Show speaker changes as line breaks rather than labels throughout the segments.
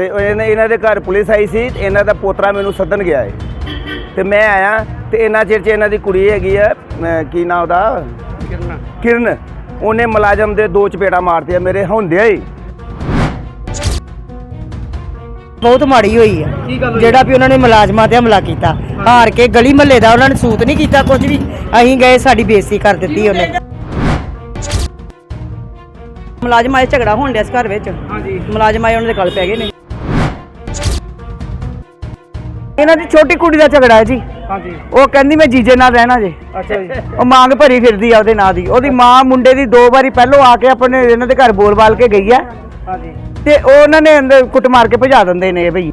ਤੇ ਇਹਨੇ- ਇਹਨਾਂ ਦੇ ਘਰ ਪੁਲਿਸ ਆਈ ਸੀ ਤੇ ਇਹਨਾਂ ਦਾ ਪੋਤਰਾ ਮੈਨੂੰ ਸੱਦਣ ਗਿਆ ਏ। ਤੇ ਮੈਂ ਆਇਆ ਤੇ ਇਹਨਾਂ ਚਿਰ ਚ ਇਹਨਾਂ ਦੀ ਕੁੜੀ ਹੈਗੀ ਆ ਕੀ ਨਾਂ ਉਹਦਾ?
ਕਿਰਨਾ।
ਕਿਰਨ। ਉਹਨੇ ਮੁਲਾਜ਼ਮ ਦੇ ਦੋ ਚਪੇੜਾ ਮਾਰਤੀਆਂ ਮੇਰੇ ਹੁੰਦਿਆਂ ਹੀ।
ਬਹੁਤ ਮਾੜੀ ਹੋਈ ਹੈ? ਜਿਹੜਾ ਵੀ ਉਹਨਾਂ ਨੇ ਮੁਲਾਜ਼ਮਾਂ ਤੇ ਹਮਲਾ ਕੀਤਾ। ਹਾਰ ਕੇ ਗਲੀ ਮਹੱਲੇ ਦਾ ਉਹਨਾਂ ਨੇ ਸੂਤ ਨਹੀਂ ਕੀਤਾ ਕੁਝ ਵੀ। ਅਸੀਂ ਗਏ ਸਾਡੀ ਬੇਇੱਜ਼ਤੀ ਕਰ ਦਿੱਤੀ ਉਹਨੇ। ਮੁਲਾਜ਼ਮ ਆਏ ਝਗੜਾ ਹੋਣ ਡਿਆ ਇਸ ਘਰ ਵਿੱਚ।
ਹਾਂਜੀ।
ਮੁਲਾਜ਼ਮ ਆਏ ਉਹਨਾਂ ਦੇ ਗੱਲ ਪੈ ਗਏ ਨੇ। ਇਹਨਾਂ ਦੀ ਛੋਟੀ ਕੁੜੀ ਦਾ ਝਗੜਾ ਹੈ ਜੀ।
ਹਾਂਜੀ।
ਉਹ ਕਹਿੰਦੀ ਮੈਂ ਜੀਜੇ ਨਾਲ ਰਹਿਣਾ ਜੇ।
ਅੱਛਾ ਜੀ।
ਉਹ ਮੰਗ ਭਰੀ ਫਿਰਦੀ ਆ ਉਹਦੇ ਨਾਂ ਦੀ। ਉਹਦੀ ਮਾਂ ਮੁੰਡੇ ਦੀ ਦੋ ਵਾਰੀ ਪਹਿਲੋਂ ਆ ਕੇ ਆਪਣੇ ਇਹਨਾਂ ਦੇ ਘਰ ਬੋਲ-ਬਾਲ ਕੇ ਗਈ ਆ
ਹਾਂਜੀ।
ਤੇ ਉਹ ਉਹਨਾਂ ਨੇ ਅੰਦਰ ਕੁੱਟ ਮਾਰ ਕੇ ਭਜਾ ਦਿੰਦੇ ਨੇ ਇਹ ਭਈ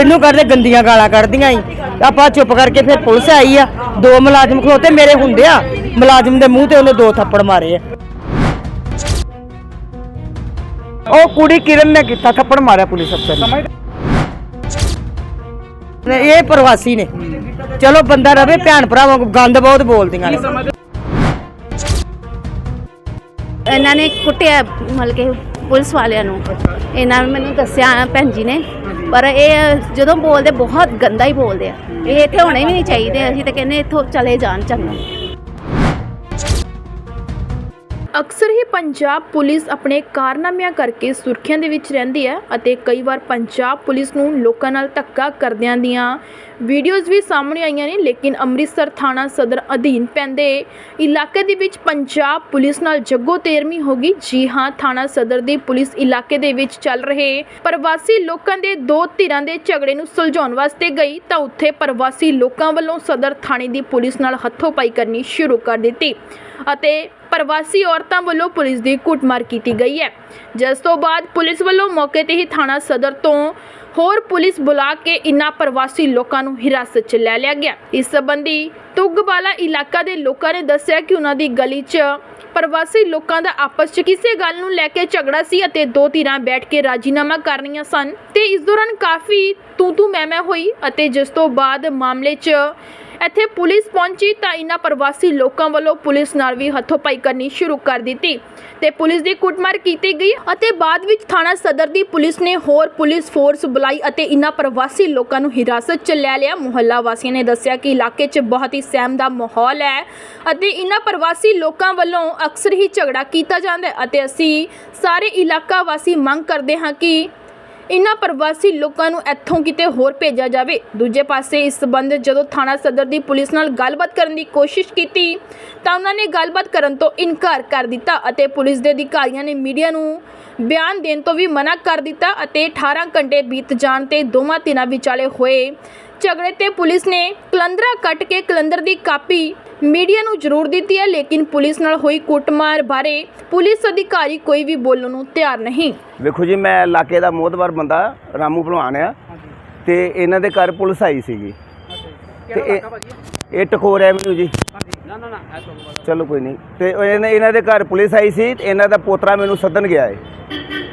ਇਹਨੂੰ ਕਰਦੇ ਗੰਦੀਆਂ ਗਾਲਾਂ ਕੱਢਦੀਆਂ ਈ। ਆਪਾਂ ਚੁੱਪ ਕਰਕੇ ਫਿਰ ਪੁਲਿਸ ਆਈ ਆ। ਦੋ ਮੁਲਾਜ਼ਮ ਖਲੋਤੇ ਮੇਰੇ ਹੁੰਦੇ ਆ। ਮੁਲਾਜ਼ਮ ਦੇ ਮੂੰਹ ਤੇ ਉਹਨੇ ਦੋ ਥੱਪੜ ਮਾਰੇ ਆ। ਉਹ ਕੁੜੀ ਕਿਰਨ ਨੇ ਕੀਤਾ ਥੱਪੜ ਮਾਰਿਆ ਪੁਲਿਸ ਅਫਸਰ ਨੇ। ਇਹ ਪ੍ਰਵਾਸੀ ਨੇ। ਚਲੋ ਬੰਦਾ ਰਵੇ ਭੈਣ ਭਰਾਵਾਂ ਕੋ ਗੰਦ ਬਹੁਤ ਬੋਲਦੀਆਂ ਨੇ।
ਸਮਝ
ਇਹਨਾਂ ਨੇ ਕੁੱਟਿਆ ਮਤਲਬ ਕਿ ਪੁਲਿਸ ਵਾਲਿਆਂ ਨੂੰ। ਇਹਨਾਂ ਨੇ ਮੈਨੂੰ ਦੱਸਿਆ ਭੈਣ ਜੀ ਨੇ। ਪਰ ਇਹ ਜਦੋਂ ਬੋਲਦੇ ਬਹੁਤ ਗੰਦਾ ਹੀ ਬੋਲਦੇ ਆ। ਇਹ ਇੱਥੇ ਹੋਣੇ ਵੀ ਨਹੀਂ ਚਾਹੀਦੇ ਅਸੀਂ ਤਾਂ ਕਹਿੰਦੇ ਇੱਥੋਂ ਚਲੇ ਜਾਣ ਚੰਗਾ।
ਅਕਸਰ ਹੀ ਪੰਜਾਬ ਪੁਲਿਸ ਆਪਣੇ ਕਾਰਨਾਮਿਆਂ ਕਰਕੇ ਸੁਰਖੀਆਂ ਦੇ ਵਿੱਚ ਰਹਿੰਦੀ ਹੈ ਅਤੇ ਕਈ ਵਾਰ ਪੰਜਾਬ ਪੁਲਿਸ ਨੂੰ ਲੋਕਾਂ ਨਾਲ ਧੱਕਾ ਕਰਦਿਆਂ ਦੀਆਂ ਵੀਡੀਓਜ਼ ਵੀ ਸਾਹਮਣੇ ਆਈਆਂ ਨੇ, ਲੇਕਿਨ ਅੰਮ੍ਰਿਤਸਰ ਥਾਣਾ ਸਦਰ ਅਧੀਨ ਪੈਂਦੇ ਇਲਾਕੇ ਦੇ ਵਿੱਚ ਪੰਜਾਬ ਪੁਲਿਸ ਨਾਲ ਜੱਗੋ ਤੇਰਵੀਂ ਹੋ ਗਈ। ਜੀ ਹਾਂ, ਥਾਣਾ ਸਦਰ ਦੀ ਪੁਲਿਸ ਇਲਾਕੇ ਦੇ ਵਿੱਚ ਚੱਲ ਰਹੇ ਪ੍ਰਵਾਸੀ ਲੋਕਾਂ ਦੇ ਦੋ ਧਿਰਾਂ ਦੇ ਝਗੜੇ ਨੂੰ ਸੁਲਝਾਉਣ ਵਾਸਤੇ ਗਈ ਤਾਂ ਉੱਥੇ ਪ੍ਰਵਾਸੀ ਲੋਕਾਂ ਵੱਲੋਂ ਸਦਰ ਥਾਣੇ ਦੀ ਪੁਲਿਸ ਨਾਲ ਹੱਥੋਂ-ਪਾਈ ਕਰਨੀ ਸ਼ੁਰੂ ਕਰ ਦਿੱਤੀ। ਅਤੇ ਪ੍ਰਵਾਸੀ ਔਰਤਾਂ ਵੱਲੋਂ ਪੁਲਿਸ ਦੀ ਕੁੱਟਮਾਰ ਕੀਤੀ ਗਈ ਹੈ। ਜਿਸ ਤੋਂ ਬਾਅਦ ਪੁਲਿਸ ਵੱਲੋਂ ਮੌਕੇ ਤੇ ਹੀ ਥਾਣਾ ਸਦਰ ਤੋਂ ਹੋਰ ਪੁਲਿਸ ਬੁਲਾ ਕੇ ਇਨ੍ਹਾਂ ਪ੍ਰਵਾਸੀ ਲੋਕਾਂ ਨੂੰ ਹਿਰਾਸਤ 'ਚ ਲੈ ਲਿਆ ਗਿਆ। ਇਸ ਸੰਬੰਧੀ ਤੁਗਵਾਲਾ ਇਲਾਕਾ ਦੇ ਲੋਕਾਂ ਨੇ ਦੱਸਿਆ ਕਿ ਉਹਨਾਂ ਦੀ ਗਲੀ 'ਚ ਪ੍ਰਵਾਸੀ ਲੋਕਾਂ ਦਾ ਆਪਸ 'ਚ ਕਿਸੇ ਗੱਲ ਨੂੰ ਲੈ ਕੇ ਝਗੜਾ ਸੀ ਅਤੇ ਦੋ ਧਿਰਾਂ ਬੈਠ ਕੇ ਰਾਜੀਨਾਮਾ ਕਰਨੀਆਂ ਸਨ। ਤੇ ਇਸ ਦੌਰਾਨ ਕਾਫੀ ਤੂੰ ਤੂੰ ਮੈਂ ਮੈਂ ਹੋਈ ਅਤੇ ਜਿਸ ਤੋਂ ਬਾਅਦ ਮਾਮਲੇ 'ਚ ਇੱਥੇ ਪੁਲਿਸ ਪਹੁੰਚੀ ਤਾਂ ਇਨ੍ਹਾਂ ਪ੍ਰਵਾਸੀ ਲੋਕਾਂ ਵੱਲੋਂ ਪੁਲਿਸ ਨਾਲ ਵੀ ਹੱਥੋਂ-ਪਾਈ ਕਰਨੀ ਸ਼ੁਰੂ ਕਰ ਦਿੱਤੀ ਤੇ ਪੁਲਿਸ ਦੀ ਕੁੱਟਮਾਰ ਕੀਤੀ ਗਈ ਅਤੇ ਬਾਅਦ ਵਿੱਚ ਥਾਣਾ ਸਦਰ ਦੀ ਪੁਲਿਸ ਨੇ ਹੋਰ ਪੁਲਿਸ ਫੋਰਸ ਬੁਲਾਈ ਅਤੇ ਇਨ੍ਹਾਂ ਪ੍ਰਵਾਸੀ ਲੋਕਾਂ ਨੂੰ ਹਿਰਾਸਤ 'ਚ ਲੈ ਲਿਆ। ਮੁਹੱਲਾ ਵਾਸੀਆਂ ਨੇ ਦੱਸਿਆ ਕਿ ਇਲਾਕੇ 'ਚ ਬਹੁਤ ਹੀ ਸਹਿਮ ਦਾ ਮਾਹੌਲ ਹੈ ਅਤੇ ਇਨ੍ਹਾਂ ਪ੍ਰਵਾਸੀ ਲੋਕਾਂ ਵੱਲੋਂ ਅਕਸਰ ਹੀ ਝਗੜਾ ਕੀਤਾ ਜਾਂਦਾ ਹੈ ਅਤੇ ਅਸੀਂ ਸਾਰੇ ਇਲਾਕਾ ਵਾਸੀ ਮੰਗ ਕਰਦੇ ਹਾਂ ਕਿ ਇਨ੍ਹਾਂ ਪ੍ਰਵਾਸੀ ਲੋਕਾਂ ਨੂੰ ਇੱਥੋਂ ਕਿਤੇ ਹੋਰ ਭੇਜਿਆ ਜਾਵੇ। ਦੂਜੇ ਪਾਸੇ ਇਸ ਸਬੰਧ ਜਦੋਂ ਥਾਣਾ ਸਦਰ ਦੀ ਪੁਲਿਸ ਨਾਲ ਗੱਲਬਾਤ ਕਰਨ ਦੀ ਕੋਸ਼ਿਸ਼ ਕੀਤੀ, ਤਾਂ ਉਹਨਾਂ ਨੇ ਗੱਲਬਾਤ ਕਰਨ ਤੋਂ ਇਨਕਾਰ ਕਰ ਦਿੱਤਾ ਅਤੇ ਪੁਲਿਸ ਦੇ ਅਧਿਕਾਰੀਆਂ ਨੇ ਮੀਡੀਆ ਨੂੰ ਬਿਆਨ ਦੇਣ ਤੋਂ ਵੀ ਮਨਾ ਕਰ ਦਿੱਤਾ ਅਤੇ 18 ਘੰਟੇ ਬੀਤ ਜਾਣ ਤੇ ਦੋਵਾਂ ਧਿਰਾਂ ਵਿਚਾਲੇ ਹੋਏ ਝਗੜੇ ਤੇ ਪੁਲਿਸ ਨੇ ਕਲੰਦਰਾ ਕੱਟ ਕੇ ਕਲੰਦਰ ਦੀ ਕਾਪੀ ਮੀਡੀਆ ਨੂੰ ਜ਼ਰੂਰ ਦਿੱਤੀ ਹੈ, ਲੇਕਿਨ ਪੁਲਿਸ ਨਾਲ ਹੋਈ ਕੁੱਟਮਾਰ ਬਾਰੇ ਪੁਲਿਸ ਅਧਿਕਾਰੀ ਕੋਈ ਵੀ ਬੋਲਣ ਨੂੰ ਤਿਆਰ ਨਹੀਂ।
ਵੇਖੋ ਜੀ, ਮੈਂ ਇਲਾਕੇ ਦਾ ਮੋਹਤਵਰ ਬੰਦਾ, ਰਾਮੂ ਭਲਵਾਨ ਆ। ਤੇ ਇਹਨਾਂ ਦੇ ਘਰ ਪੁਲਿਸ ਆਈ ਸੀਗੀ। ਤੇ ਇਹ ਇਹ ਟਕੋਰ ਐਵਨਿਊ ਜੀ। ਚਲੋ ਕੋਈ ਨਹੀਂ। ਤੇ ਉਹ ਇਹਨੇ- ਇਹਨਾਂ ਦੇ ਘਰ ਪੁਲਿਸ ਆਈ ਸੀ ਤੇ ਇਹਨਾਂ ਦਾ ਪੋਤਰਾ ਮੈਨੂੰ ਸੱਦਣ ਗਿਆ ਏ।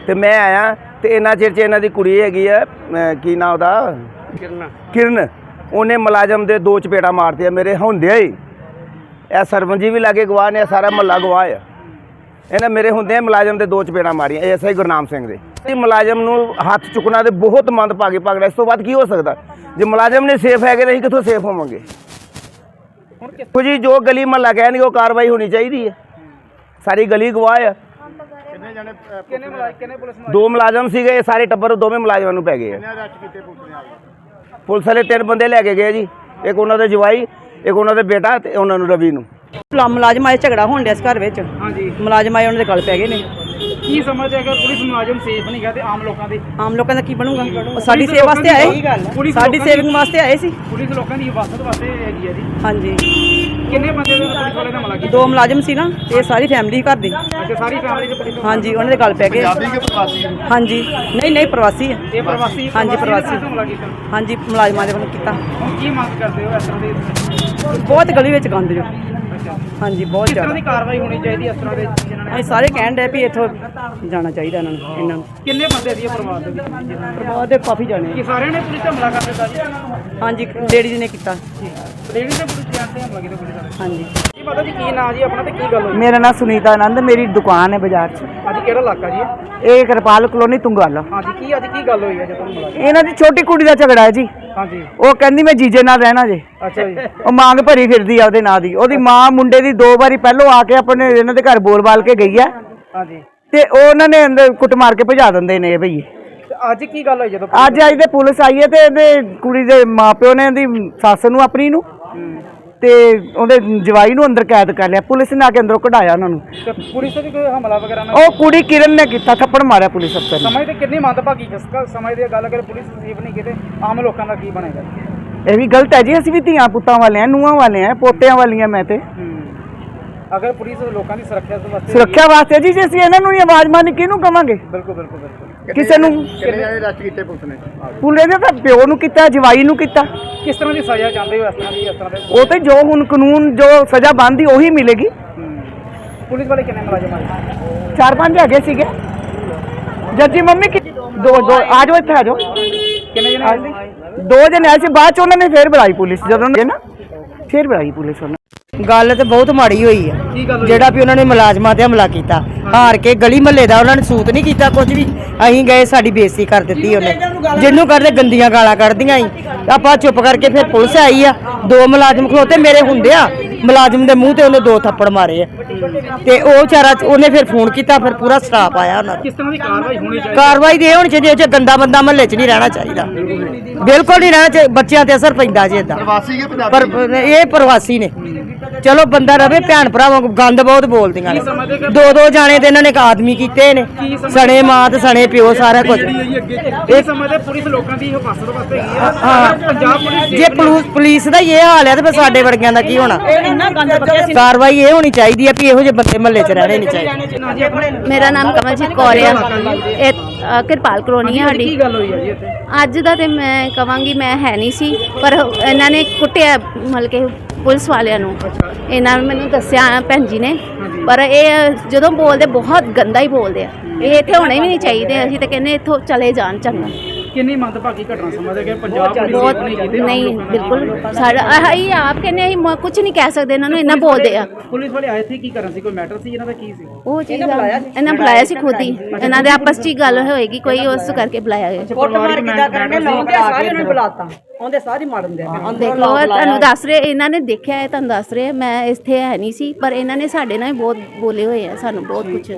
ਤੇ ਮੈਂ ਆਇਆ ਤੇ ਇਹਨਾਂ ਚਿਰ ਚ ਇਹਨਾਂ ਦੀ ਕੁੜੀ ਹੈਗੀ ਆ, ਅਹ ਕੀ ਨਾਂ ਉਹਦਾ?
ਕਿਰਨਾ।
ਕਿਰਨ ਉਹਨੇ ਮੁਲਾਜ਼ਮ ਦੇ ਦੋ ਚਪੇੜਾ ਮਾਰਤੀਆਂ ਮੇਰੇ ਹੁੰਦਿਆਂ ਹੀ। ਇਹ ਸਰਪੰਚ ਜੀ ਵੀ ਲਾਗੇ ਗਵਾਹ ਨੇ ਇਹ ਸਾਰਾ ਮਹੱਲਾ ਗਵਾਹ ਆ। ਇਹਨੇ ਮੇਰੇ ਹੁੰਦਿਆਂ ਮੁਲਾਜ਼ਮ ਦੇ ਦੋ ਚਪੇੜਾ ਮਾਰੀਆਂ ਐਸਆਈ ਗੁਰਨਾਮ ਸਿੰਘ ਦੇ। ਇਹ ਮੁਲਾਜ਼ਮ ਨੂੰ ਹੱਥ ਚੁੱਕਣਾ ਤੇ ਬਹੁਤ ਮੰਦ ਪਾਗੇ ਪਗੜਾ ਇਸ ਤੋਂ ਬਾਅਦ ਕੀ ਹੋ ਸਕਦਾ? ਜੇ ਮੁਲਾਜ਼ਮ ਨੇ ਸੇਫ ਹੈਗੇ ਤਾਂ ਅਸੀਂ ਕਿੱਥੋਂ ਸੇਫ ਹੋਵਾਂਗੇ? ਦੇਖੋ ਜੀ ਜੋ ਗਲੀ ਮਹੱਲਾ ਕਹਿਣਗੇ ਉਹ ਕਾਰਵਾਈ ਹੋਣੀ ਚਾਹੀਦੀ ਹੈ ਸਾਰੀ ਗਲੀ ਗਵਾਹ ਆ।
ਕਿੰਨੇ ਮੁਲਾਜ਼ਮ ਕਿੰਨੇ ਪੁਲਿਸ
ਦੋ ਮੁਲਾਜ਼ਮ ਸੀਗੇ ਇਹ ਸਾਰੇ ਟੱਬਰ ਦੋਵੇਂ ਮੁਲਾਜ਼ਮਾਂ ਨੂੰ ਪੈ ਗਏ ਆ। ਪੁਲਿਸ ਪੁਲਿਸ ਵਾਲੇ ਤਿੰਨ ਬੰਦੇ ਲੈ ਕੇ ਗਏ ਜੀ। ਇੱਕ ਉਹਨਾਂ ਦਾ ਜਵਾਈ, ਇੱਕ ਉਹਨਾਂ ਦਾ ਬੇਟਾ ਤੇ ਉਹਨਾਂ ਨੂੰ ਰਵੀ ਨੂੰ।
ਮੁਲਾਜ਼ਮ ਆਏ ਝਗੜਾ ਹੋਣ ਡਿਆ ਇਸ ਘਰ ਵਿੱਚ।
ਹਾਂਜੀ।
ਮੁਲਾਜ਼ਮ ਆਏ ਉਹਨਾਂ ਦੇ ਗੱਲ ਪੈ ਗਏ ਨੇ।
ਕੀ ਸਮਝਦੇ ਅਗਰ ਪੁਲਿਸ ਮੁਲਾਜ਼ਮ ਸੇਫ ਨਹੀਂ ਗਾ ਤੇ ਆਮ ਲੋਕਾਂ ਦੇ?
ਆਮ ਲੋਕਾਂ ਦਾ ਕੀ ਬਣੂਗਾ? ਉਹ ਸਾਡੀ ਸੇਵਾ ਵਾਸਤੇ ਆਏ ਸਾਡੀ ਸੇਵਿੰਗ ਵਾਸਤੇ ਆਏ ਸੀ।
ਪੁਲਿਸ ਲੋਕਾਂ ਦੀ ਹਿਫਾਜ਼ਤ ਵਾਸਤੇ ਹੈਗੀ ਹੈ ਜੀ।
ਹਾਂਜੀ।
ਕਿੰਨੇ ਬੰਦੇ ਦੇ ਪੁਲਿਸ ਵਾਲੇ ਦਾ ਹਮਲਾ ਕੀਤਾ?
ਦੋ ਮੁਲਾਜ਼ਮ ਸੀ ਨਾ ਤੇ ਇਹ ਸਾਰੀ ਫੈਮਿਲੀ ਘਰ ਦੀ।
ਅੱਛਾ ਸਾਰੀ ਫੈਮਿਲੀ ਦੇ ਪੁਲਿਸ
ਹਾਂਜੀ ਉਹਨਾਂ ਦੇ ਗੱਲ ਪੈ ਗਏ। ਹਾਂਜੀ। ਨਹੀਂ ਨਹੀਂ ਪ੍ਰਵਾਸੀ ਹੈ
ਇਹ ਪ੍ਰਵਾਸੀ
ਹਾਂਜੀ, ਪ੍ਰਵਾਸੀ। ਹਾਂਜੀ ਮੁਲਾਜ਼ਮਾਂ ਦੇ ਵੱਲੋਂ ਕੀਤਾ।
ਕੀ ਮੰਗ ਕਰਦੇ ਹੋ ਇਸ ਤਰ੍ਹਾਂ ਦੇ?
ਬਹੁਤ ਗਲੀ ਵਿੱਚ ਗੰਦ ਜੋ। ਹਾਂਜੀ ਬਹੁਤ
ਕਿਸ ਤਰ੍ਹਾਂ
ਜ਼ਿਆਦਾ।
ਦੀ ਕਾਰਵਾਈ ਹੋਣੀ ਚਾਹੀਦੀ ਇਸ ਤਰ੍ਹਾਂ ਦੇ ਜਿਹਨਾਂ ਨੇ
ਅਸੀਂ ਸਾਰੇ ਕਹਿਣ ਡਏ ਵੀ ਇੱਥੋਂ ਜਾਣਾ ਚਾਹੀਦਾ ਇਹਨਾਂ ਨੂੰ ਇਹਨਾਂ ਨੂੰ।
ਕਿੰਨੇ ਬੰਦੇ ਸੀ ਇਹ ਪਰਿਵਾਰ ਦੇ ਵਿੱਚ? ਜਿਹਨਾਂ ਨੇ
ਪਰਿਵਾਰ ਦੇ ਕਾਫੀ ਜਾਣੇ
ਕਿ ਸਾਰਿਆਂ ਨੇ ਪੁਲਿਸ ਤੇ ਹਮਲਾ ਕਰ ਦਿੱਤਾ ਜੀ?
ਹਾਂਜੀ ਲੇਡੀਜ਼ ਨੇ ਕੀਤਾ।
ਲੇਡੀ ਤੇ ਪੁਲਿਸ ਜਾਣਦੇ ਹਮਲਾ ਕੀਤਾ ਪੁਲਿਸ ਵਾਲੇ
ਹਾਂਜੀ।
ਕੀ ਮਾਤਾ ਜੀ ਕੀ ਨਾਂ ਜੀ? ਆਪਣਾ ਤੇ ਕੀ ਗੱਲ ਹੋਈ?
ਮੇਰਾ ਨਾਮ ਸੁਨੀਤਾ ਆਨੰਦ ਮੇਰੀ ਦੁਕਾਨ ਹੈ ਬਾਜ਼ਾਰ 'ਚ।
ਅੱਜ ਕਿਹੜਾ ਇਲਾਕਾ ਜੀ ਇਹ?
ਇਹ ਕਿਰਪਾਲ ਕਲੋਨੀ ਤੁੰਗਲ
ਹਾਂਜੀ ਕੀ ਅੱਜ ਕੀ ਗੱਲ ਹੋਈ ਹੈ ਜਦੋਂ ਮਿਲਾ
ਇਹਨਾਂ ਦੀ ਛੋਟੀ ਕੁੜੀ ਦਾ ਝਗੜਾ ਹੈ ਜੀ।
ਹਾਂਜੀ।
ਉਹ ਕਹਿੰਦੀ ਮੈਂ ਜੀਜੇ ਨਾਲ ਰਹਿਣਾ ਜੇ।
ਅੱਛਾ ਜੀ।
ਉਹ ਮੰਗ ਭਰੀ ਫਿਰਦੀ ਆ ਉਹਦੇ ਨਾਂ ਦੀ। ਉਹਦੀ ਮਾਂ ਮੁੰਡੇ ਦੀ ਦੋ ਵਾਰੀ ਪਹਿਲੋਂ ਆ ਕੇ ਆਪਣੇ ਇਹਨਾਂ ਦੇ ਘਰ ਬੋਲ-ਬਾਲ ਕੇ ਗਈ ਆ।
ਹਾਂਜੀ।
ਤੇ ਉਹ ਉਹਨਾਂ ਨੇ ਅੰਦਰ ਕੁੱਟ ਮਾਰ ਕੇ ਭਜਾ ਦਿੰਦੇ ਨੇ ਇਹ ਭਈ
ਤੇ ਅੱਜ ਕੀ ਗੱਲ ਹੋਈ ਜਦੋਂ
ਅੱਜ ਅੱਜ ਦੇ ਪੁਲਿਸ ਆਈ ਹੈ ਤੇ ਇਹਦੇ ਕੁੜੀ ਦੇ ਮਾਪਿਓ ਨੇ ਇਹਦੀ ਸੱਸ ਨੂੰ ਆਪਣੀ ਨੂੰ। ਤੇ ਉਹਦੇ ਜਵਾਈ ਨੂੰ ਅੰਦਰ ਕੈਦ ਕਰ ਲਿਆ ਪੁਲਿਸ ਨੇ ਆ ਕੇ ਅੰਦਰੋਂ ਕਢਾਇਆ ਉਹਨਾਂ ਨੂੰ।
ਤੇ ਪੁਲਿਸ ਤੇ ਵੀ ਕੋਈ ਹਮਲਾ ਵਗੈਰਾ ਨਾ
ਉਹ ਕੁੜੀ ਕਿਰਨ ਨੇ ਕੀਤਾ ਥੱਪੜ ਮਾਰਿਆ ਪੁਲਿਸ ਅਫਸਰ ਨੇ।
ਸਮਝਦੇ ਕਿੰਨੀ ਮੰਦਭਾਗੀ ਕਿਸਕਾ ਸਮਝਦੇ ਆ ਗੱਲ ਅਗਰ ਪੁਲਿਸ ਸੇਫ ਨਹੀਂ ਕਿਤੇ ਆਮ ਲੋਕਾਂ ਦਾ ਕੀ ਬਣੇਗਾ?
ਇਹ ਵੀ ਗਲਤ ਹੈ ਜੀ ਅਸੀਂ ਵੀ ਧੀਆਂ ਪੁੱਤਾਂ ਵਾਲੇ ਆ ਨੂੰਹਾਂ ਵਾਲੇ ਆ ਪੋਤਿਆਂ ਵਾਲੀਆਂ ਮੈਂ ਤੇ।
ਅਗਰ ਪੁਲਿਸ ਲੋਕਾਂ ਦੀ ਸੁਰੱਖਿਆ ਦੇ ਵਾਸਤੇ
ਸੁਰੱਖਿਆ ਵਾਸਤੇ ਜੀ ਜੇ ਅਸੀਂ ਇਹਨਾਂ ਨੂੰ ਨਹੀਂ ਆਵਾਜ਼ ਮਾਰਨੀ ਕਿਹਨੂੰ ਕਵਾਂਗੇ?
ਬਿਲਕੁਲ ਬਿਲਕੁਲ ਬਿਲਕੁਲ।
ਕਿਸੇ ਨੂੰ ਪੁਲਿਸ ਨੇ? ਤਾਂ ਪਿਓ ਨੂੰ ਕੀਤਾ ਜਵਾਈ ਨੂੰ ਕੀਤਾ।
ਕਿਸ ਤਰ੍ਹਾਂ ਦੀ ਸਜ਼ਾ ਚਾਹੁੰਦੇ ਹੋ ਇਸ ਤਰ੍ਹਾਂ ਦੀ ਇਸ ਤਰ੍ਹਾਂ ਦੇ
ਉਹ ਤੇ ਜੋ ਹੁਣ ਕਾਨੂੰਨ ਜੋ ਸਜ਼ਾ ਬਣਦੀ ਉਹੀ ਮਿਲੇਗੀ।
ਹੂੰ। ਪੁਲਿਸ ਵਾਲੇ ਕਿੰਨੇ ਮੁਲਾਜ਼ਮ ਆਏ?
ਚਾਰ ਪੰਜ ਹੈਗੇ ਸੀਗੇ। ਜੱਜੀ ਮੰਮੀ ਕਿ ਦੋ ਦੋ ਆ ਜਾਓ ਇੱਥੇ ਆ ਜਾਓ।
ਕਿੰਨੇ ਜਣੇ ਆਏ ਸੀ?
ਦੋ ਜਣੇ ਆਏ ਸੀ ਬਾਅਦ ਚ ਉਹਨਾਂ ਨੇ ਫੇਰ ਬੁਲਾਈ ਪੁਲਿਸ। ਜਦੋਂ ਨੇ ਨਾ ਫੇਰ ਬੁਲਾਈ ਪੁਲਿਸ ਉਹਨਾਂ ਗੱਲ ਤੇ ਬਹੁਤ ਮਾੜੀ ਹੋਈ ਆ।
ਕੀ ਗੱਲ ਹੋਈ?
ਜਿਹੜਾ ਵੀ ਉਹਨਾਂ ਨੇ ਮੁਲਾਜ਼ਮਾਂ ਤੇ ਹਮਲਾ ਕੀਤਾ। ਹਾਰ ਕੇ ਗਲੀ ਮਹੱਲੇ ਦਾ ਉਹਨਾਂ ਨੇ ਸੂਤ ਨਹੀਂ ਕੀਤਾ ਕੁਝ ਵੀ। ਅਸੀਂ ਗਏ ਸਾਡੀ ਬੇਇੱਜ਼ਤੀ ਕਰ ਦਿੱਤੀ ਉਹਨੇ। ਜਿਹਨੂੰ ਕਰਦੇ ਗੰਦੀਆਂ ਗਾਲਾਂ ਕੱਢਦੀਆਂ ਸੀ ਆਪਾਂ ਚੁੱਪ ਕਰਕੇ ਫਿਰ ਪੁਲਿਸ ਆਈ ਆ। ਦੋ ਮੁਲਾਜ਼ਮ ਖਲੋਤੇ ਮੇਰੇ ਹੁੰਦੇ ਆ। ਮੁਲਾਜ਼ਮ ਦੇ ਮੂੰਹ ਤੇ ਉਹਨੇ ਦੋ ਥੱਪੜ ਮਾਰੇ ਆ। ਤੇ ਉਹ ਵਿਚਾਰਾ ਉਹਨੇ ਫਿਰ ਫੋਨ ਕੀਤਾ ਫਿਰ ਪੂਰਾ ਸਟਾਫ ਆਇਆ ਉਹਨਾਂ ਦਾ।
ਕਿਸ ਤਰ੍ਹਾਂ ਦੀ ਕਾਰਵਾਈ ਹੋਣੀ ਚਾਹੀਦੀ?
ਕਾਰਵਾਈ ਦੇ ਹੋਣੀ ਚਾਹੀਦੀ ਇਹ 'ਚ ਗੰਦਾ ਬੰਦਾ ਮਹੱਲੇ 'ਚ ਨਹੀਂ ਰਹਿਣਾ ਚਾਹੀਦਾ। ਬਿਲਕੁਲ ਨਹੀਂ ਰਹਿਣਾ ਚਾਹੀਦਾ ਬੱਚਿਆਂ ਤੇ ਅਸਰ ਪੈਂਦਾ ਜੀ ਇਦਾਂ ਪ੍ਰਵਾਸੀ ਕੇ ਪਰ ਇਹ ਪ੍ਰਵਾਸੀ ਨੇ। ਚਲੋ ਬੰਦਾ ਰਵੇ ਭੈਣ ਭਰਾਵਾਂ ਗੰਦ ਬਹੁਤ ਬੋਲਦੀਆਂ ਨੇ। ਦੋ ਦੋ ਜਾਣੇ ਤੇ ਇਹਨਾਂ ਨੇ ਇੱਕ ਆਦਮੀ ਕੀਤੇ ਨੇ। ਸਣੇ ਮਾਂ ਤੇ ਸਣੇ ਪਿਓ ਸਾਰਾ ਕੁਝ।
ਇਹ ਸਮਝਦੇ ਪੁਲਿਸ ਲੋਕਾਂ ਦੀ ਹਿਫਾਜ਼ਤ ਵਾਸਤੇ ਹੈਗੀ ਆ। ਪੰਜਾਬ ਪੁਲਿਸ
ਜੇ ਪੁਲਿਸ ਪੁਲਿਸ ਦਾ ਹੀ ਇਹ ਹਾਲ ਹੈ ਤੇ ਫਿਰ ਸਾਡੇ ਵਰਗਿਆਂ ਦਾ ਕੀ ਹੋਣਾ? ਕਾਰਵਾਈ ਇਹ ਹੋਣੀ ਚਾਹੀਦੀ ਹੈ ਵੀ ਇਹੋ ਜਿਹੇ ਬੰਦੇ ਮਹੱਲੇ 'ਚ ਰਹਿਣੇ ਨਹੀਂ ਚਾਹੀਦੇ।
ਮੇਰਾ ਨਾਮ ਕਮਲਜੀਤ ਕੌਰ ਆ। ਕਿਰਪਾਲ ਕਲੋਨੀ ਆ ਸਾਡੀ।
ਕੀ ਗੱਲ ਹੋਈ ਹੈ ਜੀ ਇੱਥੇ?
ਅੱਜ ਦਾ ਤੇ ਮੈਂ ਕਵਾਂਗੀ ਮੈਂ ਹੈ ਨਹੀਂ ਸੀ ਪਰ ਇਹਨਾਂ ਨੇ ਕੁੱਟਿਆ ਮਤਲਬ ਕਿ ਪੁਲਿਸ ਵਾਲਿਆਂ ਨੂੰ। ਇਹਨਾਂ ਨੇ ਮੈਨੂੰ ਦੱਸਿਆ ਭੈਣ ਜੀ ਨੇ ਪਰ ਇਹ ਜਦੋਂ ਬੋਲਦੇ ਬਹੁਤ ਗੰਦਾ ਹੀ ਬੋਲਦੇ ਆ। ਇਹ ਇੱਥੇ ਹੋਣੇ ਵੀ ਨਹੀਂ ਚਾਹੀਦੇ ਅਸੀਂ ਤਾਂ ਕਹਿੰਦੇ ਇੱਥੋਂ ਚਲੇ ਜਾਣ ਚੰਗਾ।
ਕਿੰਨੀ ਮੰਦਭਾਗੀ ਘਟਨਾ ਸਮਝਦੇ ਕਿ ਪੰਜਾਬ ਪੁਲਿਸ
ਬਹੁਤ
ਨਹੀਂ ਕਿਤੇ
ਨਹੀਂ ਬਿਲਕੁਲ? ਸਾਡਾ ਅਸੀਂ ਆਪ ਕਹਿੰਦੇ ਅਸੀਂ ਕੁਝ ਨਹੀਂ ਕਹਿ ਸਕਦੇ ਇਹਨਾਂ ਨੂੰ ਇੰਨਾ ਬੋਲਦੇ ਆ।
ਪੁਲਿਸ ਵਾਲੇ ਆਏ ਸੀ ਕੀ ਕਰਨ ਸੀ? ਕੋਈ ਮੈਟਰ ਸੀ ਇਹਨਾਂ ਦਾ ਕੀ ਸੀ?
ਉਹ ਚੀਜ਼ ਆ, ਇਹਨਾਂ ਬੁਲਾਇਆ ਸੀ ਖੁਦ ਹੀ। ਇਹਨਾਂ ਦੇ ਆਪਸ 'ਚ ਹੀ ਗੱਲ ਹੋਏਗੀ ਕੋਈ ਉਸ ਕਰਕੇ ਬੁਲਾਇਆ ਗਿਆ
ਪਰਿਵਾਰਿਕ ਮੈਟਰ ਸੀ।
ਬੁਲਾਤਾ। ਉਹਦੇ ਸਾਰੇ ਮਾਰਨ ਦੇ
ਦੇਖ ਲਓ ਇਹ ਤੁਹਾਨੂੰ ਦੱਸ ਰਹੇ ਇਹਨਾਂ ਨੇ ਦੇਖਿਆ ਹੈ ਤੁਹਾਨੂੰ ਦੱਸ ਰਹੇ ਮੈਂ ਇੱਥੇ ਹੈ ਨਹੀਂ ਸੀ ਪਰ ਇਹਨਾਂ ਨੇ ਸਾਡੇ ਨਾਲ ਹੀ ਬਹੁਤ ਬੋਲੇ ਹੋਏ ਆ ਸਾਨੂੰ ਬਹੁਤ ਕੁਝ